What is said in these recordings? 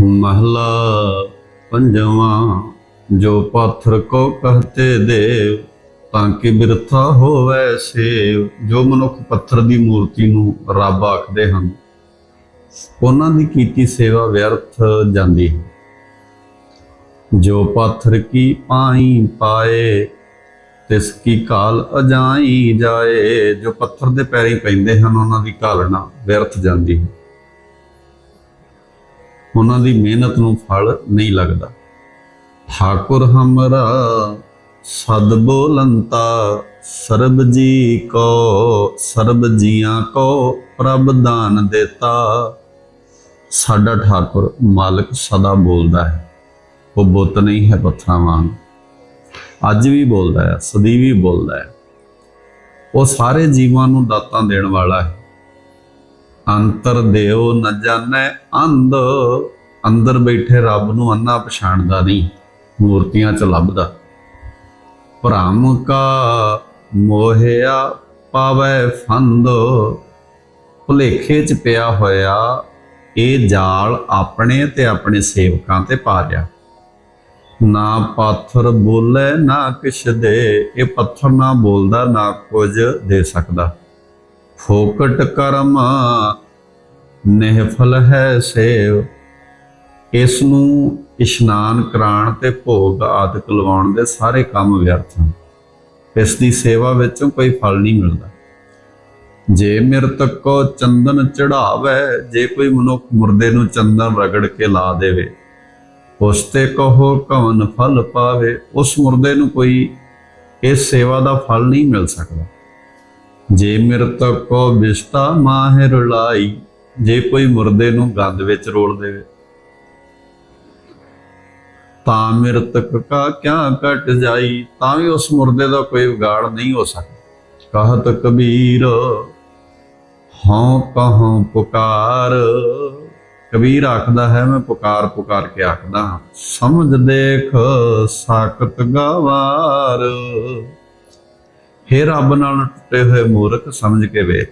ਮਹਲਾ ਪੰਜਵਾਂ, ਜੋ ਪਾਥਰ ਕੋ ਕਹਤੇ ਦੇਵ, ਤਾਂ ਕਿ ਬਿਰਥਾ ਹੋਵੇ ਸੇਵ, ਜੋ ਮਨੁੱਖ ਪੱਥਰ ਦੀ ਮੂਰਤੀ ਨੂੰ ਰੱਬ ਆਖਦੇ ਹਨ। ਉਹਨਾਂ ਦੀ ਕੀਤੀ ਸੇਵਾ ਵਿਅਰਥ ਜਾਂਦੀ ਹੈ। ਜੋ ਪਾਥਰ ਕੀ ਪਾਈ ਪਾਏ, ਤਿਸ ਕੀ ਕਾਲ ਅਜਾਈ ਜਾਏ, ਜੋ ਪੱਥਰ ਦੇ ਪੈਰੀਂ ਪੈਂਦੇ ਹਨ, ਉਹਨਾਂ ਦੀ ਕਾਲਣਾ ਵਿਅਰਥ ਜਾਂਦੀ ਹੈ। ਉਹਨਾਂ ਦੀ ਮਿਹਨਤ ਨੂੰ ਫਲ ਨਹੀਂ ਲੱਗਦਾ। ਠਾਕੁਰ ਹਮਰਾ ਸਦ ਬੋਲੰਤਾ, ਸਰਬ ਜੀ ਕੋ, ਸਰਬ ਜੀਆਂ ਕੋ ਪ੍ਰਭ ਦਾਨ ਦੇਤਾ। ਸਾਡਾ ਠਾਕੁਰ ਮਾਲਕ ਸਦਾ ਬੋਲਦਾ ਹੈ। ਉਹ ਬੁੱਤ ਨਹੀਂ ਹੈ ਪੱਥਰਾਂ ਵਾਂਗ। ਅੱਜ ਵੀ ਬੋਲਦਾ ਹੈ ਸਦੀ ਵੀ ਬੋਲਦਾ ਹੈ। ਉਹ ਸਾਰੇ ਜੀਵਾਂ ਨੂੰ ਦਾਤਾਂ ਦੇਣ ਵਾਲਾ ਹੈ। ਅੰਤਰ ਦਿਓ ਨ ਜਾਣੈ ਅੰਧ। ਅੰਦਰ ਬੈਠੇ ਰੱਬ ਨੂੰ ਅੰਨਾ ਪਛਾਣਦਾ ਨਹੀਂ, ਮੂਰਤੀਆਂ 'ਚ ਲੱਭਦਾ। ਭ੍ਰਮ ਕਾ ਮੋਹਿਆ ਪਾਵੈ ਫੰਦ। ਭੁਲੇਖੇ 'ਚ ਪਿਆ ਹੋਇਆ, ਇਹ ਜਾਲ ਆਪਣੇ ਤੇ ਆਪਣੇ ਸੇਵਕਾਂ ਤੇ ਪਾ ਰਿਹਾ ਨਾ ਪਾਥਰ ਬੋਲੇ, ਨਾ ਕਿਛ ਦੇ, ਇਹ ਪੱਥਰ ਨਾ ਬੋਲਦਾ, ਨਾ ਕੁਝ ਦੇ ਸਕਦਾ। ਫੋਕਟ ਕਰਮ ਨਿਹਫਲ ਹੈ ਸੇਵ। ਇਸ ਨੂੰ ਇਸ਼ਨਾਨ ਕਰਾਉਣ ਤੇ ਭੋਗ ਆਦਿਕ ਲਵਾਉਣ ਦੇ ਸਾਰੇ ਕੰਮ ਵਿਅਰਥ ਹਨ। ਇਸ ਦੀ ਸੇਵਾ ਵਿੱਚੋਂ ਕੋਈ ਫਲ ਨਹੀਂ ਮਿਲਦਾ। ਜੇ ਮਿਰਤਕ ਕੋ ਚੰਦਨ ਚੜਾਵੇ, ਜੇ ਕੋਈ ਮਨੁੱਖ ਮੁਰਦੇ ਨੂੰ ਚੰਦਨ ਰਗੜ ਕੇ ਲਾ ਦੇਵੇ, ਉਸ ਤੇ ਕਹੋ ਕਵਨ ਫਲ ਪਾਵੇ, ਉਸ ਮੁਰਦੇ ਨੂੰ ਕੋਈ ਇਸ ਸੇਵਾ ਦਾ ਫਲ ਨਹੀਂ ਮਿਲ ਸਕਦਾ। ਜੇ ਮਿਰਤਕ ਕੋ ਬਿਸਤਾ ਮਾਹਿਰ ਲਾਈ, ਜੇ ਕੋਈ ਮੁਰਦੇ ਨੂੰ ਗੰਦ ਵਿੱਚ ਰੋਲ ਦੇਵੇ। ਤਾਂ ਮਿਰਤਕ ਕਾ ਕਿਆ ਕਟ ਜਾਈ, ਤਾਂ ਵੀ ਉਸ ਮੁਰਦੇ ਦਾ ਕੋਈ ਵਿਗਾੜ ਨਹੀਂ ਹੋ ਸਕਦਾ। ਕਹਤ ਕਬੀਰ, ਹਉ ਕਹਉ ਪੁਕਾਰ। ਕਬੀਰ ਆਖਦਾ ਹੈ, ਮੈਂ ਪੁਕਾਰ ਪੁਕਾਰ ਕੇ ਆਖਦਾ ਹਾਂ, ਸਮਝ ਦੇਖ ਸਾਖਤ ਗਵਾਰ। ਹੇ ਰੱਬ ਨਾਲ ਟੁੱਟੇ ਹੋਏ ਮੂਰਖ ਸਮਝ ਕੇ ਵੇਖ।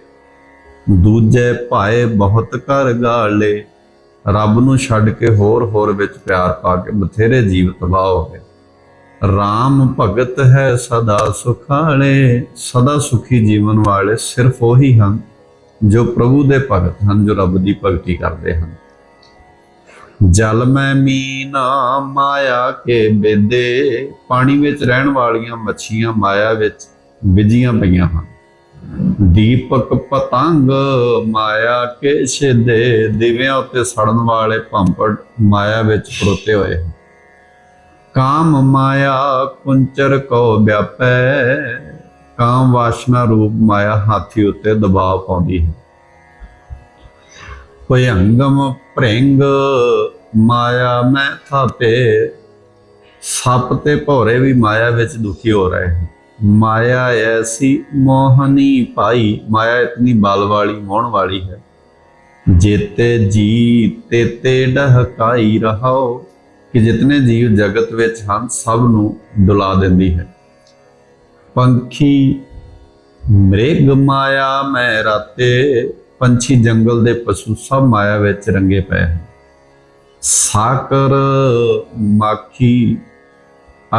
ਦੂਜੇ ਭਾਏ ਬਹੁਤ ਘਰ ਗਾਲੇ, ਰੱਬ ਨੂੰ ਛੱਡ ਕੇ ਹੋਰ ਹੋਰ ਵਿੱਚ ਪਿਆਰ ਪਾ ਕੇ ਬਥੇਰੇ ਜੀਵ ਤਬਾਹ ਹੋ ਗਏ। RAM ਭਗਤ ਹੈ ਸਦਾ ਸੁਖਾਲੇ, ਸਦਾ ਸੁਖੀ ਜੀਵਨ ਵਾਲੇ ਸਿਰਫ ਉਹੀ ਹਨ ਜੋ ਪ੍ਰਭੂ ਦੇ ਭਗਤ ਹਨ, ਜੋ ਰੱਬ ਦੀ ਭਗਤੀ ਕਰਦੇ ਹਨ। ਜਲ ਮੈਂ ਮੀਨਾ ਮਾਇਆ ਕੇ ਬੇਦੇ, ਪਾਣੀ ਵਿੱਚ ਰਹਿਣ ਵਾਲੀਆਂ ਮੱਛੀਆਂ ਮਾਇਆ ਵਿੱਚ ਵਿਜੀਆਂ ਪਈਆਂ ਹਨ। ਦੀਪਕ ਪਤੰਗ ਮਾਇਆ ਕੇ ਛਿਦੇ ਦਿਵਿਆਂ ਉੱਤੇ ਸੜਨ ਵਾਲੇ ਭੰਪੜ ਮਾਇਆ ਵਿੱਚ ਖੜੋਤੇ ਹੋਏ ਹਨ। ਕਾਮ ਮਾਇਆ ਕੁੰਚਰ ਕੋ ਵਿਆਪੈ, ਕਾਮ ਵਾਸ਼ਨਾ ਰੂਪ ਮਾਇਆ ਹਾਥੀ ਉੱਤੇ ਦਬਾਅ ਪਾਉਂਦੀ ਹੈ। ਭਯੰਗਮ ਭ੍ਰਿੰਗ ਮਾਇਆ ਮੈਂ ਥਾਪੇ ਸੱਪ ਤੇ ਭੌਰੇ ਵੀ ਮਾਇਆ ਵਿੱਚ ਦੁਖੀ ਹੋ ਰਹੇ ਹਨ। ਮਾਇਆ ਐਸੀ ਮੋਹਨੀ ਪਾਈ, ਮਾਇਆ ਇਤਨੀ ਬਲ ਵਾਲੀ, ਮੋਹਣ ਵਾਲੀ ਹੈ। ਜੇਤੇ ਜੀ ਤੇਤੇ ਡਹਕਾਈ ਰਹਾਓ, ਕਿ ਜਿਤਨੇ ਜੀਵ ਜਗਤ ਵਿੱਚ ਹਨ, ਸਭ ਨੂੰ ਡੁਲਾ ਦਿੰਦੀ ਹੈ। ਪੰਖੀ, ਮ੍ਰਿਗ ਮਾਇਆ ਮੈਂ ਰਾਤੇ, ਪੰਛੀ ਜੰਗਲ ਦੇ ਪਸ਼ੂ ਸਭ ਮਾਇਆ ਵਿੱਚ ਰੰਗੇ ਪਏ ਹਨ। ਸਾਕਰ ਮਾਖੀ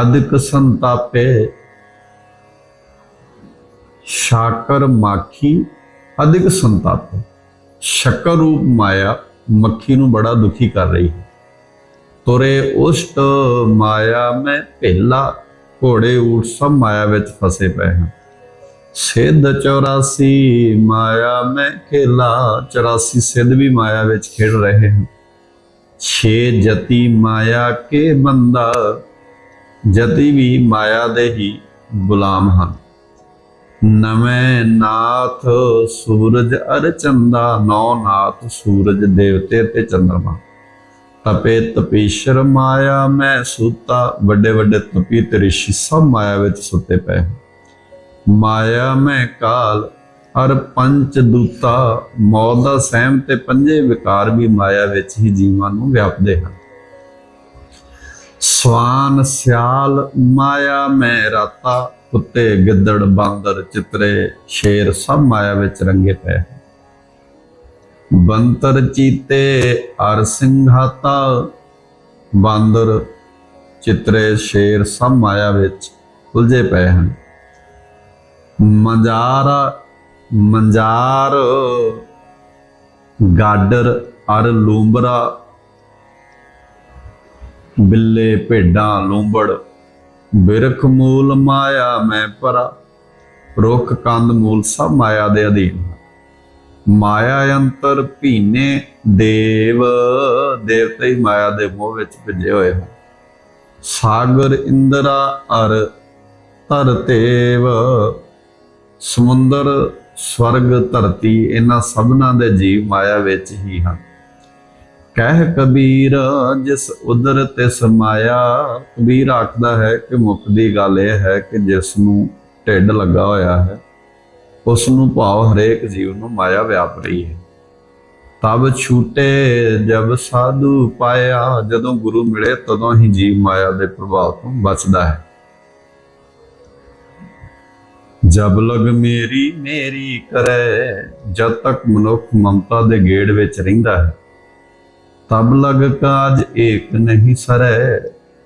ਅਦਿਕ ਸੰਤਾਪੇ ਸ਼ਾਕਰ ਮਾਖੀ ਅਧਿਕ ਸੰਤਾਪ। ਸ਼ੱਕਰ ਰੂਪ ਮਾਇਆ ਮੱਖੀ ਨੂੰ ਬੜਾ ਦੁਖੀ ਕਰ ਰਹੀ ਹੈ। ਤੁਰੇ ਉਸ਼ਟ ਮਾਇਆ ਮੈਂ ਭੇਲਾ, ਘੋੜੇ ਊਠ ਸਭ ਮਾਇਆ ਵਿੱਚ ਫਸੇ ਪਏ ਹਨ ਸਿੱਧ 84 ਮਾਇਆ ਮੈਂ ਖੇਲਾ 84 ਸਿੱਧ ਵੀ ਮਾਇਆ ਵਿੱਚ ਖੇਡ ਰਹੇ ਹਨ ਛੇ ਜਤੀ ਮਾਇਆ ਕੇ ਬੰਦਾ ਜਤੀ ਵੀ ਮਾਇਆ ਦੇ ਹੀ ਗੁਲਾਮ ਹਨ। ਨਵੇਂ ਨਾਥ ਸੂਰਜ ਅਰ ਚੰਦਾ, ਨੌ ਨਾਥ ਸੂਰਜ ਦੇਵਤੇ ਤੇ ਚੰਦਰਮਾ। ਤਪੇ ਤਪੀਸ਼ਰ ਮਾਇਆ ਮੈਂ ਸੂਤਾ, ਵੱਡੇ ਵੱਡੇ ਤਪੀ ਤੇ ਰਿਸ਼ੀ ਸਭ ਮਾਇਆ ਵਿੱਚ ਸੁੱਤੇ ਪਏ ਮਾਇਆ ਮੈਂ ਕਾਲ, ਅਰ ਪੰਚ ਦੂਤਾ, ਮੌਤ ਦਾ ਸਹਿਮ ਤੇ ਪੰਜੇ ਵਿਕਾਰ ਵੀ ਮਾਇਆ ਵਿੱਚ ਹੀ ਜੀਵਾਂ ਨੂੰ ਵਿਆਪਦੇ ਹਨ। ਸਵਾਨ ਸਿਆਲ, ਮਾਇਆ ਮੈਂ ਰਾਤਾ ਕੁੱਤੇ ਗਿੱਦੜ, ਬਾਂਦਰ, ਚਿਤਰੇ, ਸ਼ੇਰ ਸਭ ਮਾਇਆ ਵਿੱਚ ਰੰਗੇ ਪਏ ਹਨ। ਬੰਤਰ ਚੀਤੇ, ਅਰ ਸਿੰਘਾਤਾ, ਬਾਂਦਰ, ਚਿੱਤਰੇ, ਸ਼ੇਰ ਸਭ ਮਾਇਆ ਵਿੱਚ ਉਲਝੇ ਪਏ ਹਨ ਮੰਜਾਰ ਮੰਜਾਰ, ਗਾਡਰ, ਅਰ ਲੂੰਬਰਾ, ਬਿੱਲੇ, ਭੇਡਾਂ, ਲੂੰਬੜ ਬਿਰਖ ਮੂਲ ਮਾਇਆ ਮੈਂ ਪਰਾ, ਰੁੱਖ ਕੰਦ ਮੂਲ ਸਭ ਮਾਇਆ ਦੇ ਅਧੀਨ ਹਨ। ਮਾਇਆ ਅੰਤਰ ਭੀਨੇ ਦੇਵ ਦੇਵਤੇ ਹੀ ਮਾਇਆ ਦੇ ਮੋਹ ਵਿੱਚ ਭਿੱਜੇ ਹੋਏ ਹਨ ਸਾਗਰ ਇੰਦਰਾ ਅਰ ਧਰਤੇਵ ਸਮੁੰਦਰ ਸਵਰਗ ਧਰਤੀ ਇਹਨਾਂ ਸਭਨਾਂ ਦੇ ਜੀਵ ਮਾਇਆ ਵਿੱਚ ਹੀ ਹਨ ਕਹਿ ਕਬੀਰ, ਜਿਸ ਉਦਰ ਤੇ ਸਮਾਇਆ। ਕਬੀਰ ਆਖਦਾ ਹੈ ਕਿ ਮੁਕਦੀ ਗੱਲ ਇਹ ਹੈ ਕਿ ਜਿਸ ਨੂੰ ਢਿੱਡ ਲੱਗਾ ਹੋਇਆ ਹੈ, ਉਸ ਨੂੰ ਭਾਵ ਹਰੇਕ ਜੀਵ ਨੂੰ ਮਾਇਆ ਵਿਆਪ ਰਹੀ ਹੈ। ਤਬ ਛੂਟੇ ਜਬ ਸਾਧੂ ਪਾਇਆ, ਜਦੋਂ ਗੁਰੂ ਮਿਲੇ ਤਦੋਂ ਹੀ ਜੀਵ ਮਾਇਆ ਦੇ ਪ੍ਰਭਾਵ ਤੋਂ ਬਚਦਾ ਹੈ। ਜਬ ਲਗ ਮੇਰੀ ਮੇਰੀ ਕਰੇ, ਜਦ ਤੱਕ ਮਨੁੱਖ ਮਮਤਾ ਦੇ ਗੇੜ ਵਿੱਚ ਰਹਿੰਦਾ ਹੈ ਤਬ ਲਗ ਕਾਜ ਏਕ ਨਹੀਂ ਸਰੈ,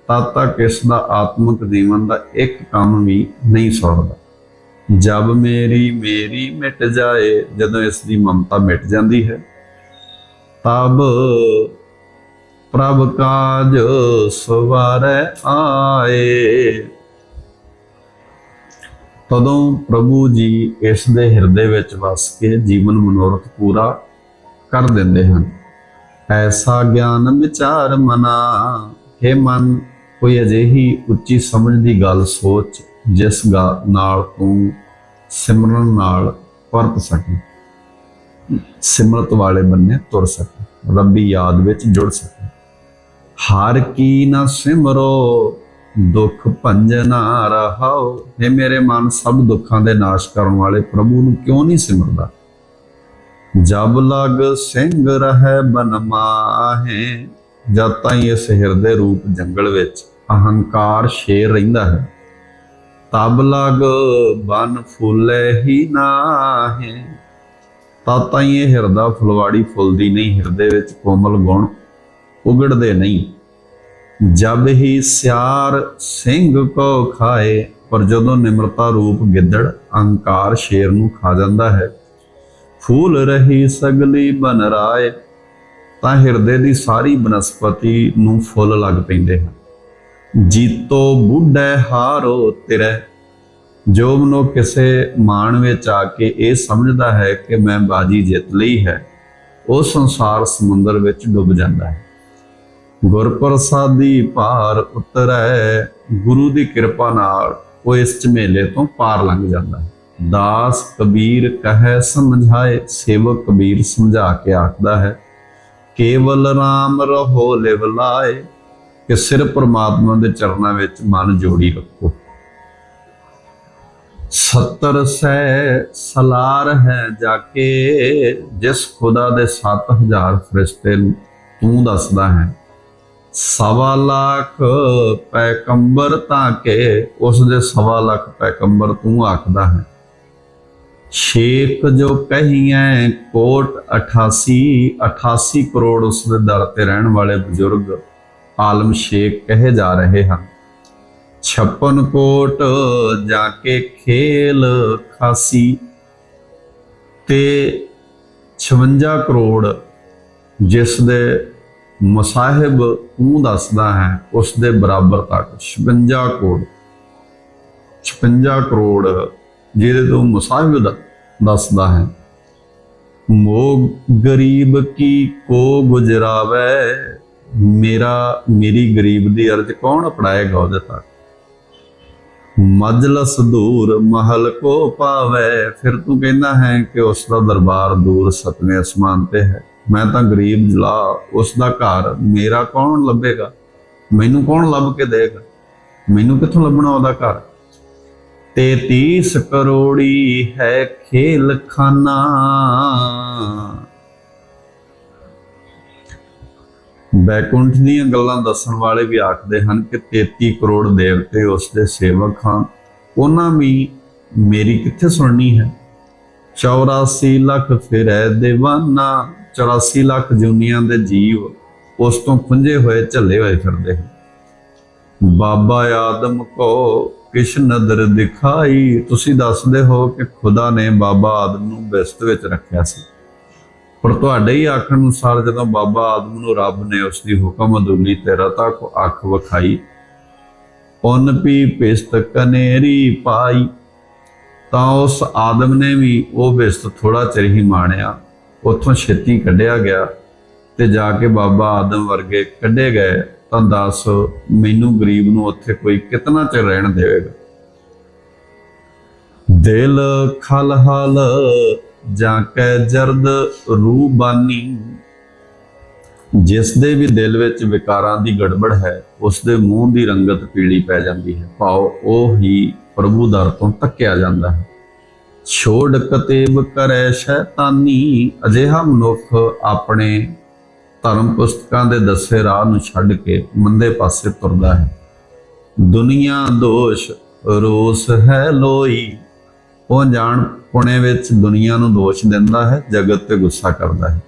ਤਦ ਤੱਕ ਇਸ ਦਾ ਆਤਮਿਕ ਜੀਵਨ ਦਾ ਇੱਕ ਕੰਮ ਵੀ ਨਹੀਂ ਸੁਣਦਾ। ਜਬ ਮੇਰੀ ਮੇਰੀ ਮਿਟ ਜਾਏ, ਜਦੋਂ ਇਸ ਦੀ ਮਮਤਾ ਮਿਟ ਜਾਂਦੀ ਹੈ, ਤਬ ਪ੍ਰਭ ਕਾਜ ਸਵਾਰੈ ਆਏ। ਤਦੋਂ ਪ੍ਰਭੂ ਜੀ ਇਸ ਦੇ ਹਿਰਦੇ ਵਿੱਚ ਵਸ ਕੇ ਜੀਵਨ ਮਨੋਰਥ ਪੂਰਾ ਕਰ ਦਿੰਦੇ ਹਨ। ਐਸਾ ਗਿਆਨ ਵਿਚਾਰ ਮਨਾ। ਹੈ ਮਨ, ਕੋਈ ਅਜਿਹੀ ਉੱਚੀ ਸਮਝ ਦੀ ਗੱਲ ਸੋਚ, ਜਿਸ ਗਾ, ਨਾਲ ਤੂੰ ਸਿਮਰਨ ਨਾਲ ਪਰਤ ਸਕੇ। ਸਿਮਰਤ ਵਾਲੇ ਬੰਨੇ ਤੁਰ ਸਕੇ, ਰੱਬੀ ਯਾਦ ਵਿੱਚ ਜੁੜ ਸਕੇ। ਹਰ ਕੀ ਨਾ ਸਿਮਰੋ, ਦੁੱਖ ਭੰਜਨਾ ਰਹਾਓ। ਇਹ ਮੇਰੇ ਮਨ, ਸਭ ਦੁੱਖਾਂ ਦੇ ਨਾਸ਼ ਕਰਨ ਵਾਲੇ ਪ੍ਰਭੂ ਨੂੰ ਕਿਉਂ ਨਹੀਂ ਸਿਮਰਦਾ? ਜਬ ਲਗ ਸਿੰਘ ਰਹਿ ਬਨ ਮਾਹੇ, ਜਦ ਤਾਈਂ ਇਸ ਹਿਰਦੇ ਰੂਪ ਜੰਗਲ ਵਿੱਚ ਅਹੰਕਾਰ ਸ਼ੇਰ ਰਹਿੰਦਾ ਹੈ। ਤਬ ਲਗ ਬਨ ਫੁੱਲੇ ਹੀ ਨਾਹੇ ਤਦ ਤਾਈਂ ਇਹ ਹਿਰਦਾ ਫੁਲਵਾੜੀ ਫੁੱਲਦੀ ਨਹੀਂ, ਹਿਰਦੇ ਵਿੱਚ ਕੋਮਲ ਗੁਣ ਉਗੜਦੇ ਨਹੀਂ। ਜਬ ਹੀ ਸਿਆਰ ਸਿੰਘ ਕੋ ਖਾਏ, ਪਰ ਜਦੋਂ ਨਿਮਰਤਾ ਰੂਪ ਗਿੱਦੜ, ਅਹੰਕਾਰ ਸ਼ੇਰ ਨੂੰ ਖਾ ਜਾਂਦਾ ਹੈ ਫੂਲ ਰਹੀ ਸਗਲੀ ਬਨ ਰਾਏ, ਤਾਂ ਹਿਰਦੇ ਦੀ ਸਾਰੀ ਬਨਸਪਤੀ ਨੂੰ ਫੁੱਲ ਲੱਗ ਪੈਂਦੇ ਹਨ। ਜੀਤੋ ਬੁੱਢੈ ਹਾਰੋ ਤੇਰੇ, ਜੋ ਮਨੋ ਕਿਸੇ ਮਾਣ ਵਿੱਚ ਆ ਕੇ ਇਹ ਸਮਝਦਾ ਹੈ ਕਿ ਮੈਂ ਬਾਜੀ ਜਿੱਤ ਲਈ ਹੈ, ਉਹ ਸੰਸਾਰ ਸਮੁੰਦਰ ਵਿੱਚ ਡੁੱਬ ਜਾਂਦਾ ਹੈ। ਗੁਰ ਪ੍ਰਸਾਦੀ ਪਾਰ ਉਤਰੈ, ਗੁਰੂ ਦੀ ਕਿਰਪਾ ਨਾਲ ਉਹ ਇਸ ਝਮੇਲੇ ਤੋਂ ਪਾਰ ਲੰਘ ਜਾਂਦਾ ਹੈ। ਦਾਸ ਕਬੀਰ ਕਹੈ ਸਮਝਾਏ, ਸੇਵਕ ਕਬੀਰ ਸਮਝਾ ਕੇ ਆਖਦਾ ਹੈ, ਕੇਵਲ RAM ਰਹੋ ਲਿਵ ਲਾਏ, ਕਿ ਸਿਰ ਪ੍ਰਮਾਤਮਾ ਦੇ ਚਰਨਾਂ ਵਿੱਚ ਮਨ ਜੋੜੀ ਰੱਖੋ। 70 ਸੈ ਸਲਾਰ ਹੈ ਜਾ ਕੇ ਜਿਸ ਖੁਦਾ ਦੇ 7000 ਫਰਿਸ਼ਤੇ ਨੂੰ ਤੂੰ ਦੱਸਦਾ ਹੈ। ਸਵਾ ਲੱਖ ਪੈਕੰਬਰ ਤਾਂ ਕੇ, ਉਸ ਦੇ ਸਵਾ ਲੱਖ ਪੈਕੰਬਰ ਤੂੰ ਆਖਦਾ ਹੈ। ਸ਼ੇਖ ਜੋ ਕਹੀਐ ਕੋਟ 88 88 ਕਰੋੜ ਉਸ ਦੇ ਦਰ ਤੇ ਰਹਿਣ ਵਾਲੇ ਬਜ਼ੁਰਗ ਆਲਮ ਸ਼ੇਖ ਕਹੇ ਜਾ ਰਹੇ ਹਨ। 56 ਕੋਟ ਜਾ ਕੇ ਖੇਲ ਖਾਸੀ ਤੇ 56 ਕਰੋੜ ਜਿਸ ਦੇ ਮਸਾਹਿਬ ਤੂੰ ਦੱਸਦਾ ਹੈ, ਉਸ ਦੇ ਬਰਾਬਰ ਤੱਕ 56 ਕਰੋੜ 56 ਕਰੋੜ ਜਿਹਦੇ ਤੋਂ ਮੁਸਾਹਿਬ ਦਾ, ਦੱਸਦਾ ਹੈ, ਮੋਗ ਗਰੀਬ ਕੀ ਕੋ ਗੁਜਰਾਵੇ? ਮੇਰਾ, ਮੇਰੀ ਗਰੀਬ ਦੀ ਅਰਜ਼ ਕੌਣ ਅਪਣਾਏਗਾ ਉਹਦੇ ਤੱਕ? ਮਜਲਸ ਦੂਰ ਮਹਲ ਕੋ ਪਾਵੇ? ਫਿਰ ਤੂੰ ਕਹਿੰਦਾ ਹੈ ਕਿ ਉਸ ਦਾ ਦਰਬਾਰ ਦੂਰ ਸਤਵੇਂ ਅਸਮਾਨ ਤੇ ਹੈ। ਮੈਂ ਤਾਂ ਗਰੀਬ ਜਲਾ, ਉਸ ਦਾ ਘਰ ਮੇਰਾ ਕੌਣ ਲੱਭੇਗਾ? ਮੈਨੂੰ ਕੌਣ ਲੱਭ ਕੇ ਦੇਗਾ? ਮੈਨੂੰ ਕਿੱਥੋਂ ਲੱਭਣਾ ਉਹਦਾ ਘਰ? ਤੇਤੀਸ ਕਰੋੜੀ ਹੈ ਖੇਲ ਖਾਨਾ। ਬੈਕੁੰਠ ਦੀਆਂ ਗੱਲਾਂ ਦੱਸਣ ਵਾਲੇ ਵੀ ਆਖਦੇ ਹਨ ਕਿ 33 ਕਰੋੜ ਦੇਵਤੇ ਉਸ ਦੇ ਸੇਵਕ ਹਨ। ਉਹਨਾਂ ਵੀ ਮੇਰੀ ਕਿੱਥੇ ਸੁਣਨੀ ਹੈ? 84 ਲੱਖ ਫਿਰੈ دیਵਾਨਾ 84 ਲੱਖ ਜੁਨੀਆਂ ਦੇ ਜੀਵ ਉਸ ਤੋਂ ਖੁੰਝੇ ਹੋਏ ਝੱਲੇ ਹੋਏ ਫਿਰਦੇ ਹਨ। ਬਾਬਾ ਆਦਮ ਕੋ ਕਿਛ ਨਦਰ ਦਿਖਾਈ। ਤੁਸੀਂ ਦੱਸਦੇ ਹੋ ਕਿ ਖੁਦਾ ਨੇ ਬਾਬਾ ਆਦਮ ਨੂੰ ਬਿਸਤ ਵਿੱਚ ਰੱਖਿਆ ਸੀ। ਪਰ ਤੁਹਾਡੇ ਹੀ ਆਖਣ ਅਨੁਸਾਰ ਜਦੋਂ ਬਾਬਾ ਆਦਮ ਨੂੰ ਰੱਬ ਨੇ ਉਸ ਦੀ ਹੁਕਮ ਅਦੁੱਲੀ ਤੇ ਰਤਾ ਕੋ ਅੱਖ ਵਿਖਾਈ ਉਨ ਪੀ ਪਿਸਤ ਕਨੇਰੀ ਪਾਈ, ਤਾਂ ਉਸ ਆਦਮ ਨੇ ਵੀ ਉਹ ਬਿਸਤ ਥੋੜਾ ਚਿਰ ਹੀ ਮਾਣਿਆ। ਉੱਥੋਂ ਛੇਤੀ ਕੱਢਿਆ ਗਿਆ ਤੇ ਜਾ ਕੇ ਬਾਬਾ ਆਦਮ ਵਰਗੇ ਕੱਢੇ ਗਏ। ਤਾਂ ਦੱਸ, ਮੈਨੂੰ ਗਰੀਬ ਨੂੰ ਉੱਥੇ ਕੋਈ ਕਿਤਨਾ ਚਿਰ ਰਹਿਣ ਦੇਵੇਗਾ? ਦਿਲ ਖਲਹਲ ਜਾਂ ਕੈ ਜਰਦ ਰੂਬਾਨੀ। ਜਿਸ ਦੇ ਵੀ ਦਿਲ ਵਿੱਚ ਵਿਕਾਰਾਂ ਦੀ ਗੜਬੜ ਹੈ, ਉਸ ਦੇ ਮੂੰਹ ਦੀ ਰੰਗਤ ਪੀਲੀ ਪੈ ਜਾਂਦੀ ਹੈ। ਭਾਵ ਉਹ ਹੀ ਪ੍ਰਭੂ ਦਰ ਤੋਂ ਤੱਕਿਆ ਜਾਂਦਾ ਹੈ। ਛੋੜ ਕਤੇਬ ਕਰੈ ਸ਼ੈਤਾਨੀ, ਅਜਿਹਾ ਮਨੁੱਖ ਆਪਣੇ ਧਰਮ ਪੁਸਤਕਾਂ ਦੇ ਦੱਸੇ ਰਾਹ ਨੂੰ ਛੱਡ ਕੇ ਮੰਦੇ ਪਾਸੇ ਤੁਰਦਾ ਹੈ। ਦੁਨੀਆ ਦੋਸ਼, ਰੋਸ ਹੈ ਲੋਈ ਉਹ ਜਾਣ ਪੁਣੇ ਵਿੱਚ ਦੁਨੀਆ ਨੂੰ ਦੋਸ਼ ਦਿੰਦਾ ਹੈ, ਜਗਤ ਤੇ ਗੁੱਸਾ ਕਰਦਾ ਹੈ।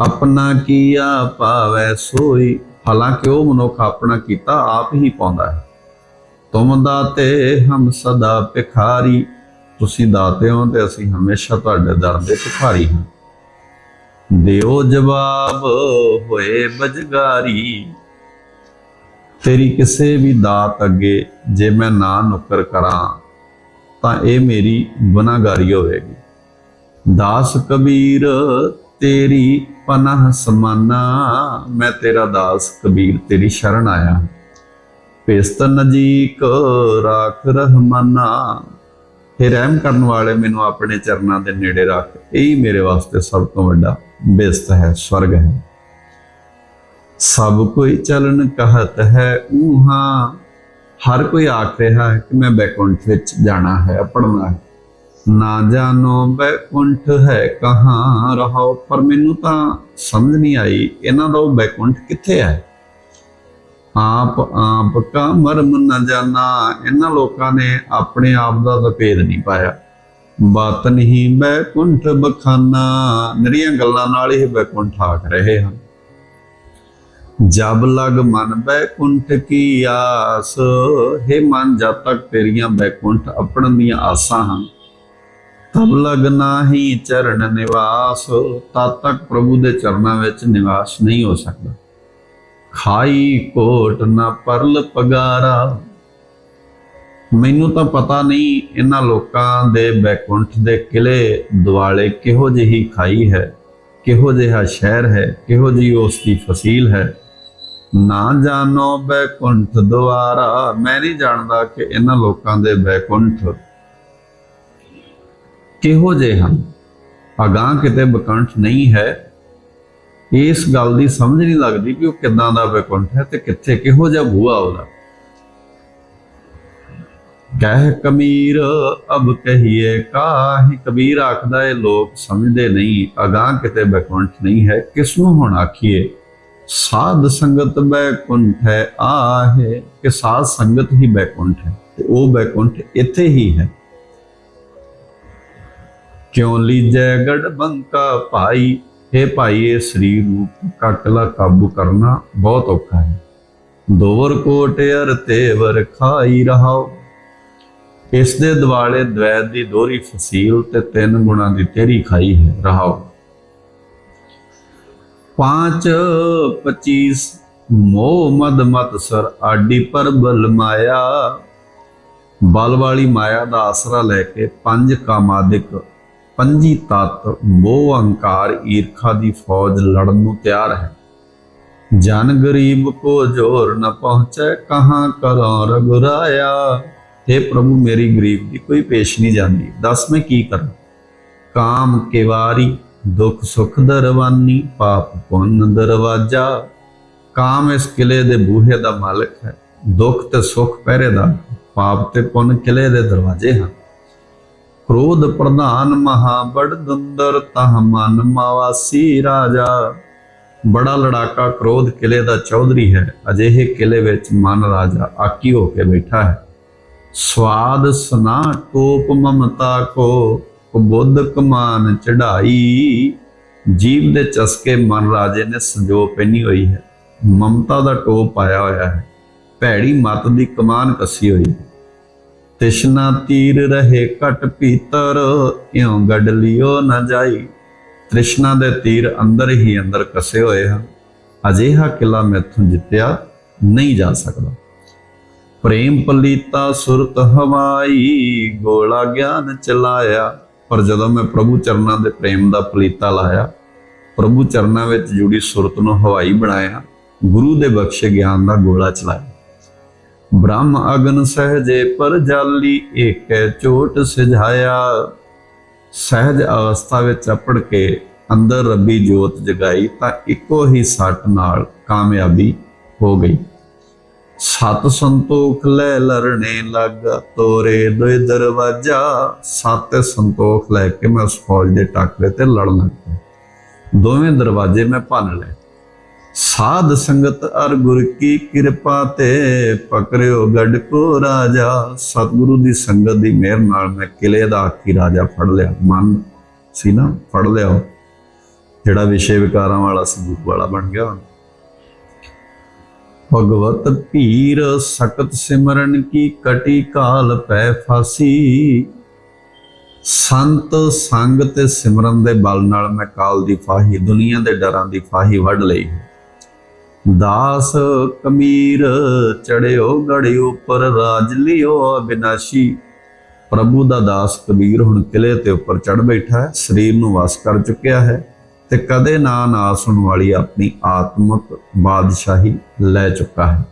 ਆਪਣਾ ਕੀਆ ਭਾਵੈ ਸੋਈ। ਹਾਲਾਂਕਿ ਉਹ ਮਨੁੱਖ ਆਪਣਾ ਕੀਤਾ ਆਪ ਹੀ ਪਾਉਂਦਾ ਹੈ। ਤੁਮ ਦਾਤੇ, ਹਮ ਸਦਾ ਭਿਖਾਰੀ। ਤੁਸੀਂ ਦਾਤੇ ਹੋ ਤੇ ਅਸੀਂ ਹਮੇਸ਼ਾ ਤੁਹਾਡੇ ਦਰ ਦੇ ਭਿਖਾਰੀ ਹਾਂ। ਦਿਓ ਜਵਾਬ ਹੋਏ ਬਜਗਾਰੀ। ਤੇਰੀ ਕਿਸੇ ਵੀ ਦਾਤ ਅੱਗੇ ਜੇ ਮੈਂ ਨਾ ਨੁਕਰ ਕਰਾਂ, ਤਾਂ ਇਹ ਮੇਰੀ ਗੁਨਾਹਗਾਰੀ ਹੋਵੇਗੀ। ਦਾਸ ਕਬੀਰ, ਤੇਰੀ ਪਨਾਹ ਸਮਾਨਾ, ਮੈਂ ਤੇਰਾ ਦਾਸ ਕਬੀਰ, ਤੇਰੀ ਸ਼ਰਨ ਆਇਆ ਪੇਸਤ ਨਜੀਕ ਰਾਖ ਰਹਿਮਾਨਾ हे ਰਹਿਮ ਕਰਨ ਵਾਲੇ ਮੈਨੂੰ ਆਪਣੇ ਚਰਨਾਂ ਦੇ ਨੇੜੇ ਰੱਖ। ਇਹ ਹੀ ਮੇਰੇ ਵਾਸਤੇ ਸਭ ਤੋਂ ਵੱਡਾ ਬਿਸਤ ਹੈ, ਸਵਰਗ ਹੈ। ਸਭ ਕੋਈ ਚਲਨ ਕਹਤ ਹੈ ਊਹਾ, ਹਰ ਕੋਈ ਆਖ ਰਿਹਾ ਹੈ ਕਿ ਮੈਂ ਬੈਕੁੰਠ ਵਿੱਚ ਜਾਣਾ ਹੈ ਪੜਨਾ ਹੈ। ਨਾ ਜਾਣੋ ਬੈਕੁੰਠ ਹੈ ਕਹਾਂ ਰਹਾਓ, ਪਰ ਮੈਨੂੰ ਤਾਂ ਸਮਝ ਨਹੀਂ ਆਈ ਇਹਨਾਂ ਦਾ ਉਹ ਬੈਕੁੰਠ ਕਿੱਥੇ ਹੈ। ਆਪ ਆਪ ਕਾ ਮਰਮ ਨ ਜਾਣਾ, ਇਹਨਾਂ ਲੋਕਾਂ ਨੇ ਆਪਣੇ ਆਪ ਦਾ ਤਾਂ ਭੇਦ ਨਹੀਂ ਪਾਇਆ। ਬਾਤ ਨਹੀਂ ਬੈਕੁੰਠ ਬਖਾਨਾ। ਨਰੀਆਂ ਗੱਲਾਂ ਨਾਲ ਇਹ ਬੈਕੁੰਠ ਆਖ ਰਹੇ ਹਨ। ਜਬ ਲਗ ਮਨ ਬੈਕੁੰਠ ਕੀ ਆਸ, ਹੈ ਮਨ ਜਦ ਤੱਕ ਤੇਰੀਆਂ ਬੈਕੁੰਠ ਆਪਣ ਦੀਆਂ ਆਸਾਂ ਹਨ। ਤਬ ਲਗ ਨਾਹੀ ਚਰਨ ਨਿਵਾਸ, ਤਦ ਤੱਕ ਪ੍ਰਭੂ ਦੇ ਚਰਨਾਂ ਵਿੱਚ ਨਿਵਾਸ ਨਹੀਂ ਹੋ ਸਕਦਾ। ਖਾਈ ਕੋਟ ਨਾ ਪਰਲ ਪਗਾਰਾ ਮੈਨੂੰ ਤਾਂ ਪਤਾ ਨਹੀਂ ਇਹਨਾਂ ਲੋਕਾਂ ਦੇ ਬੈਕੁੰਠ ਦੇ ਕਿਲੇ ਦੁਆਲੇ ਕਿਹੋ ਜਿਹੀ ਖਾਈ ਹੈ, ਕਿਹੋ ਜਿਹਾ ਸ਼ਹਿਰ ਹੈ, ਕਿਹੋ ਜਿਹੀ ਉਸ ਦੀ ਫਸੀਲ ਹੈ। ਨਾ ਜਾਣੋ ਬੈਕੁੰਠ ਦੁਆਰਾ, ਮੈਂ ਨਹੀਂ ਜਾਣਦਾ ਕਿ ਇਹਨਾਂ ਲੋਕਾਂ ਦੇ ਬੈਕੁੰਠ ਕਿਹੋ ਜਿਹੇ ਹਨ। ਅਗਾਹ ਕਿਤੇ ਬਕੰਠ ਨਹੀਂ ਹੈ। ਇਸ ਗੱਲ ਦੀ ਸਮਝ ਨਹੀਂ ਲੱਗਦੀ ਕਿ ਉਹ ਕਿੱਦਾਂ ਦਾ ਬੈਕੁੰਠ ਹੈ ਤੇ ਕਿੱਥੇ ਕਿਹੋ ਜਿਹਾ ਬੂਆ ਉਹਦਾ। ਕਹਿ ਕਬੀਰ, ਅਬ ਕਹੀਏ ਕਾਹੀ? ਕਬੀਰ ਆਖਦਾ ਇਹ ਲੋਕ ਸਮਝਦੇ ਨਹੀਂ, ਅਗਾਹ ਕਿਤੇ ਬੈਕੁੰਠ ਨਹੀਂ ਹੈ ਕਿਸ ਨੂੰ ਹੁਣ ਆਖੀਏ? ਸਾਧ ਸੰਗਤ ਬੈਕੁੰਠ ਹੈ, ਆਹੇ, ਕਿ ਸਾਧ ਸੰਗਤ ਹੀ ਬੈਕੁੰਠ ਹੈ, ਤੇ ਉਹ ਬੈਕੁੰਠ ਇੱਥੇ ਹੀ ਹੈ। ਕਿਉਂ ਲੀਜੈ ਗੜ ਬੰਕਾ ਭਾਈ? ਇਹ ਭਾਈ, ਇਹ ਸਰੀਰ ਨੂੰ ਕਟਲਾ ਕਾਬੂ ਕਰਨਾ ਬਹੁਤ ਔਖਾ ਹੈ। ਦੋਵਰ ਕੋਟ ਅਰ ਤੇਵਰ ਖਾਈ ਰਹਾਓ। ਇਸ ਦੇ ਦਿਵਾਲੇ ਦਵੈਦ ਦੀ ਦੋਹਰੀ ਫਸੀਲ ਤੇ ਤਿੰਨ ਗੁਣਾ ਦੀ ਤੇਰੀ ਖਾਈ ਹੈ, ਰਹਾਓ। 5 25 ਮੋਹ ਮਦ ਮਤ ਸਰ, ਆਡੀ ਪਰ ਬਲ ਮਾਇਆ। ਬਲ ਵਾਲੀ ਮਾਇਆ ਦਾ ਆਸਰਾ ਲੈ ਕੇ ਪੰਜ ਕਾਮਾਦਿਕ, ਪੰਜੀ ਤਤ, ਮੋਹ ਅਹੰਕਾਰ, ਈਰਖਾ ਦੀ ਫੌਜ ਲੜਨ ਨੂੰ ਤਿਆਰ ਹੈ। ਜਨ ਗਰੀਬ ਕੋ ਜੋਰ ਨ ਪਹੁੰਚੈ, ਕਹਾਂ ਕਰਾਂ ਰਗੁਰਾਇਆ। हे ਪ੍ਰਭੂ, ਮੇਰੀ ਗਰੀਬ ਦੀ ਕੋਈ ਪੇਸ਼ ਨਹੀਂ ਜਾਂਦੀ। ਦੱਸ ਮੈਂ ਕੀ ਕਰਾਂ? ਕਾਮ ਕੇਵਾਰੀ, ਦੁੱਖ ਸੁਖ ਦਰਵਾਨੀ, ਪਾਪ ਪੁੰਨ ਦਰਵਾਜਾ। ਕਾਮ ਇਸ ਕਿਲੇ ਦੇ ਬੂਹੇ ਦਾ ਮਾਲਕ ਹੈ। ਦੁੱਖ ਤੇ ਸੁਖ ਪਹਿਰੇਦਾਰ ਪਾਪ ਤੇ ਪੁੰਨ ਕਿਲੇ ਦੇ ਦਰਵਾਜ਼ੇ ਹਨ। ਕ੍ਰੋਧ ਪ੍ਰਧਾਨ ਮਹਾ ਬੜ, ਦੁੰਦਰ ਤਹ ਮਨ ਮਾਵਾਸੀ ਰਾਜਾ। ਬੜਾ ਲੜਾਕਾ ਕ੍ਰੋਧ ਕਿਲੇ ਦਾ ਚੌਧਰੀ ਹੈ। ਅਜਿਹੇ ਕਿਲੇ ਵਿੱਚ ਮਨ ਰਾਜਾ ਆਕੀ ਹੋ ਕੇ ਬੈਠਾ ਹੈ। ਸਵਾਦ ਸਨਾ ਟੋਪ ਮਮਤਾ ਕੋ ਬੁੱਧ ਕਮਾਨ ਚੜਾਈ। ਜੀਵ ਦੇ ਚਸਕੇ ਮਨ ਰਾਜੇ ਨੇ ਸੰਜੋ ਪਹਿਨੀ ਹੋਈ ਹੈ। ਮਮਤਾ ਦਾ ਟੋਪ ਪਾਇਆ ਹੋਇਆ ਹੈ। ਭੈੜੀ ਮਤ ਦੀ ਕਮਾਨ ਕੱਸੀ ਹੋਈ ਹੈ। ਤਿਸ਼ਨਾ ਤੀਰ ਰਹੇ ਘਟ ਪੀਤਰ ਇਉਂ ਗੱਡ ਲਿਓ ਨਾ ਜਾਈ। ਤ੍ਰਿਸ਼ਨਾ ਦੇ ਤੀਰ ਅੰਦਰ ਹੀ ਅੰਦਰ ਕਸੇ ਹੋਏ ਹਨ। ਅਜਿਹਾ ਕਿਲਾ ਮੈਥੋਂ ਜਿੱਤਿਆ ਨਹੀਂ ਜਾ ਸਕਦਾ। ਪ੍ਰੇਮ ਪਲੀਤਾ ਸੁਰਤ ਹਵਾਈ, ਗੋਲਾ ਗਿਆਨ ਚਲਾਇਆ। ਪਰ ਜਦੋਂ ਮੈਂ ਪ੍ਰਭੂ ਚਰਨਾਂ ਦੇ ਪ੍ਰੇਮ ਦਾ ਪਲੀਤਾ ਲਾਇਆ, ਪ੍ਰਭੂ ਚਰਨਾਂ ਵਿੱਚ ਜੁੜੀ ਸੁਰਤ ਨੂੰ ਹਵਾਈ ਬਣਾਇਆ, ਗੁਰੂ ਦੇ ਬਖਸ਼ੇ ਗਿਆਨ ਦਾ ਗੋਲਾ ਚਲਾਇਆ। ਬ੍ਰਹਮ ਅਗਨ ਸਹਜੇ ਪਰ ਜਾਲੀ, ਏਕੈ ਚੋਟ ਸਿਝਾਇਆ। ਸਹਿਜ ਅਵਸਥਾ ਵਿੱਚ ਅਪੜ ਕੇ ਅੰਦਰ ਰੱਬੀ ਜੋਤ ਜਗਾਈ, ਤਾਂ ਇੱਕੋ ਹੀ ਸੱਟ ਨਾਲ ਕਾਮਯਾਬੀ ਹੋ ਗਈ। ਸਤ ਸੰਤੋਖ ਲੈ ਲਰਣੇ ਲੱਗ, ਤੋਰੇ ਦੋਇ ਦਰਵਾਜਾ। ਸਤ ਸੰਤੋਖ ਲੈ ਕੇ ਮੈਂ ਉਸ ਫੌਜ ਦੇ ਟਾਕਰੇ ਤੇ ਲੜਨ ਲੱਗ ਪਿਆ। ਦੋਵੇਂ ਦਰਵਾਜ਼ੇ ਮੈਂ ਭੰਨ ਲਏ। ਸਾਧ ਸੰਗਤ ਅਰ ਗੁਰ ਕੀ ਕਿਰਪਾ ਤੇ ਪਕੜਿਓ ਗੱਡ ਕੋ ਰਾਜਾ। ਸਤਿਗੁਰੂ ਦੀ ਸੰਗਤ ਦੀ ਮਿਹਰ ਨਾਲ ਮੈਂ ਕਿਲੇ ਦਾ ਆਖੀ ਰਾਜਾ ਫੜ ਲਿਆ। ਮਨ ਸੀ ਨਾ, ਫੜ ਲਿਆ। ਜਿਹੜਾ ਵਿਸ਼ੇ ਵਿਕਾਰਾਂ ਵਾਲਾ ਸਬੂਤ ਵਾਲਾ ਬਣ ਗਿਆ। ਹੁਣ ਭਗਵਤ ਭੀਰ ਸਕਤ ਸਿਮਰਨ ਕੀ ਕਟੀ ਕਾਲ ਪੈ ਫਾਸੀ। ਸੰਤ ਸੰਗ ਤੇ ਸਿਮਰਨ ਦੇ ਬਲ ਨਾਲ ਮੈਂ ਕਾਲ ਦੀ ਫਾਹੀ, ਦੁਨੀਆ ਦੇ ਡਰਾਂ ਦੀ ਫਾਹੀ ਵੱਢ ਲਈ ਦਾਸ ਕਮੀਰ ਚੜਿਓ ਗੜੀ ਉੱਪਰ, ਰਾਜ ਲਿਓ ਅਬਿਨਾਸ਼ੀ। ਪ੍ਰਭੂ ਦਾ ਦਾਸ ਕਬੀਰ ਹੁਣ ਕਿਲੇ ਤੇ ਉੱਪਰ ਚੜ ਬੈਠਾ ਹੈ, ਸਰੀਰ ਨੂੰ ਵਸ ਕਰ ਚੁੱਕਿਆ ਹੈ। ਤੇ ਕਦੇ ਨਾ ਨਾ ਸੁਣ ਵਾਲੀ ਆਪਣੀ ਆਤਮਕ ਬਾਦਸ਼ਾਹੀ ਲੈ ਚੁੱਕਾ ਹੈ।